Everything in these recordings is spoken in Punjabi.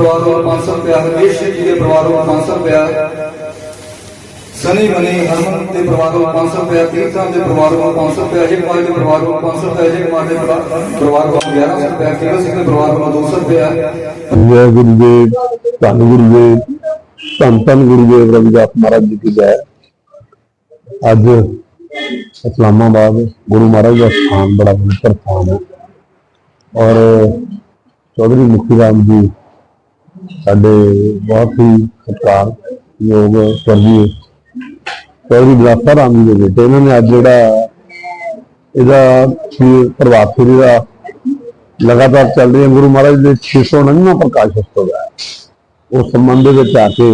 ਪਰਿਵਾਰ ਨੂੰ 500 ਰੁਪਇਆ ਹਰਮੇਸ਼ ਸਿੰਘ ਜੀ ਦੇ ਪਰਿਵਾਰ ਨੂੰ 500 ਰੁਪਇਆ। ਸਨੀ ਮਨੀ, ਹਰਮਨ ਦੇ ਪਰਿਵਾਰ ਨੂੰ 500 ਰੁਪਇਆ ਕੀਰਤਨ ਦੇ ਪਰਿਵਾਰ ਨੂੰ 500 ਰੁਪਇਆ, ਅਜੇ ਕੁਮਾਰ ਦੇ ਪਰਿਵਾਰ ਨੂੰ 500 ਰੁਪਇਆ, ਅਜੇ ਕੁਮਾਰ ਦੇ ਪਰਿਵਾਰ ਨੂੰ 1100 ਰੁਪਇਆ ਕਿਰਨ ਸਿੰਘ ਦੇ ਪਰਿਵਾਰ ਨੂੰ 200 ਰੁਪਇਆ। ਜੈ ਗੁਰੂ ਦੇਵ ਧੰਨ ਗੁਰੂ ਧੰਨ ਧੰਨ ਗੁਰੂ ਰਵਿਦਾਸ ਮਹਾਰਾਜ ਜੀ ਦੀ ਜੈ। ਅੱਜ ਇਸਲਾਮਾਬਾਦ ਗੁਰੂ ਮਹਾਰਾਜ ਦਾ ਸਥਾਨ ਬੜਾ ਪਵਿੱਤਰ ਸਥਾਨ ਹੈ। ਔਰ ਚੌਧਰੀ ਮੁਖੀ ਰਾਮ ਜੀ ਸਾਡੇ ਬਹੁਤ ਹੀ ਸਤਿਕਾਰਯੋਗ ਸਵਰਗੀ ਚੌਧਰੀ ਬਲਾਸਾ ਰਾਮ ਜੀ ਦੇ ਬੇਟੇ। ਇਹਨਾਂ ਨੇ ਅੱਜ ਜਿਹੜਾ ਇਹਦਾ ਕੀ ਫੇਰੀ ਦਾ ਲਗਾਤਾਰ ਚੱਲ ਰਹੀ ਹੈ ਗੁਰੂ ਮਹਾਰਾਜ ਦੇ 699 ਪ੍ਰਕਾਸ਼ ਉਤਸਵ ਹੈ। ਉਸ ਸੰਬੰਧ ਦੇ ਵਿੱਚ ਆ ਕੇ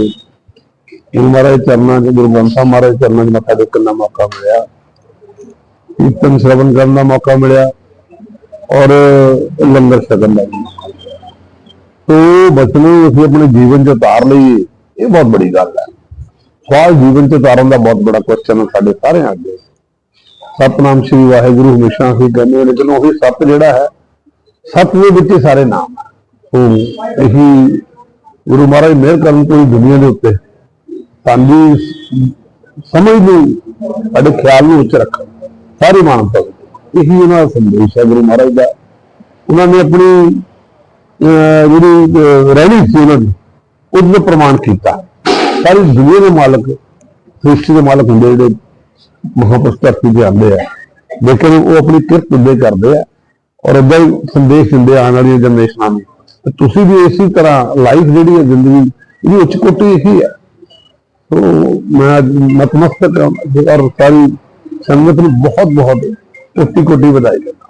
ਗੁਰੂ ਮਹਾਰਾਜ ਚਰਨਾਂ 'ਚ, ਗੁਰੂ ਗ੍ਰੰਥ ਸਾਹਿਬ ਮਹਾਰਾਜ ਚਰਨਾਂ 'ਚ ਮੱਥਾ ਟੇਕਣ ਦਾ ਮੌਕਾ ਮਿਲਿਆ। ਕੀਰਤਨ ਸ਼ਰਵਨ ਕਰਨ ਦਾ ਮੌਕਾ ਮਿਲਿਆ। ਔਰ ਲੰਗਰ ਛਕਣ ਦਾ ਤੋ ਬਚਨੋਂ ਅਸੀਂ ਆਪਣੇ ਜੀਵਨ 'ਚ ਉਤਾਰ ਲਈਏ, ਇਹ ਬਹੁਤ ਬੜੀ ਗੱਲ ਹੈ। ਸਵਾਲ ਜੀਵਨ 'ਚ ਉਤਾਰਨ ਦਾ ਬਹੁਤ ਬੜਾ ਕੁਐਸਚਨ ਹੈ ਸਾਡੇ ਸਾਰਿਆਂ ਅੱਗੇ। ਸਤਨਾਮ ਸ੍ਰੀ ਵਾਹਿਗੁਰੂ, ਹਮੇਸ਼ਾ ਅਸੀਂ ਕਹਿੰਦੇ ਹਾਂ ਲੇਕਿਨ ਉਹੀ ਸਤ ਜਿਹੜਾ ਹੈ, ਸਤ ਦੇ ਵਿੱਚ ਹੀ ਸਾਰੇ ਨਾਮ ਹੈ। ਸੋ ਇਹੀ ਗੁਰੂ ਮਹਾਰਾਜ ਮਿਹਰ ਕਰਨ ਕੋਈ ਦੁਨੀਆ ਦੇ ਉੱਤੇ ਸਾਡੀ ਸਮਝ ਨੂੰ, ਸਾਡੇ ਖਿਆਲ ਨੂੰ ਉੱਚ ਰੱਖਣ। ਸਾਰੇ ਮਾਨਵਤਾ ਵਿੱਚ। ਇਹੀ ਉਹਨਾਂ ਦਾ ਸੰਦੇਸ਼ ਹੈ ਗੁਰੂ ਮਹਾਰਾਜ ਦਾ। ਉਹਨਾਂ ਨੇ ਆਪਣੀ ਜਿਹੜੀ ਰਹਿਣੀ ਸੀ ਉਹਨਾਂ ਦੀ, ਉਹਦਾ ਪ੍ਰਮਾਣ ਕੀਤਾ। ਸਾਰੀ ਦੁਨੀਆ ਦੇ ਮਾਲਕ, ਸ੍ਰਿਸ਼ਟੀ ਦੇ ਮਾਲਕ ਹੁੰਦੇ ਜਿਹੜੇ ਮਹਾਂਪੁਰਸ਼ ਧਰਤੀ ਤੇ ਆਉਂਦੇ ਆ। ਲੇਕਿਨ ਉਹ ਆਪਣੀ ਕਿਰਤ ਹੁੰਦੇ ਕਰਦੇ ਆ ਔਰ ਏਦਾਂ ਹੀ ਸੰਦੇਸ਼ ਦਿੰਦੇ ਆਉਣ ਵਾਲੀਆਂ ਜਨਰੇਸ਼ਨਾਂ ਨੂੰ। ਤੇ ਤੁਸੀਂ ਵੀ ਇਸੇ ਤਰ੍ਹਾਂ ਲਾਈਫ ਜਿਹੜੀ ਹੈ ਜ਼ਿੰਦਗੀ, ਇਹਦੀ ਉੱਚ ਕੋਟੀ ਇਹੀ ਹੈ। ਤੋ ਮੈਂ ਅੱਜ ਨਤਮਸਤਕ ਔਰ ਸਾਰੀ ਸੰਗਤ ਨੂੰ ਬਹੁਤ ਬਹੁਤ ਕੋਟੀ ਕੋਟੀ ਵਧਾਈ ਦਿੰਦਾ।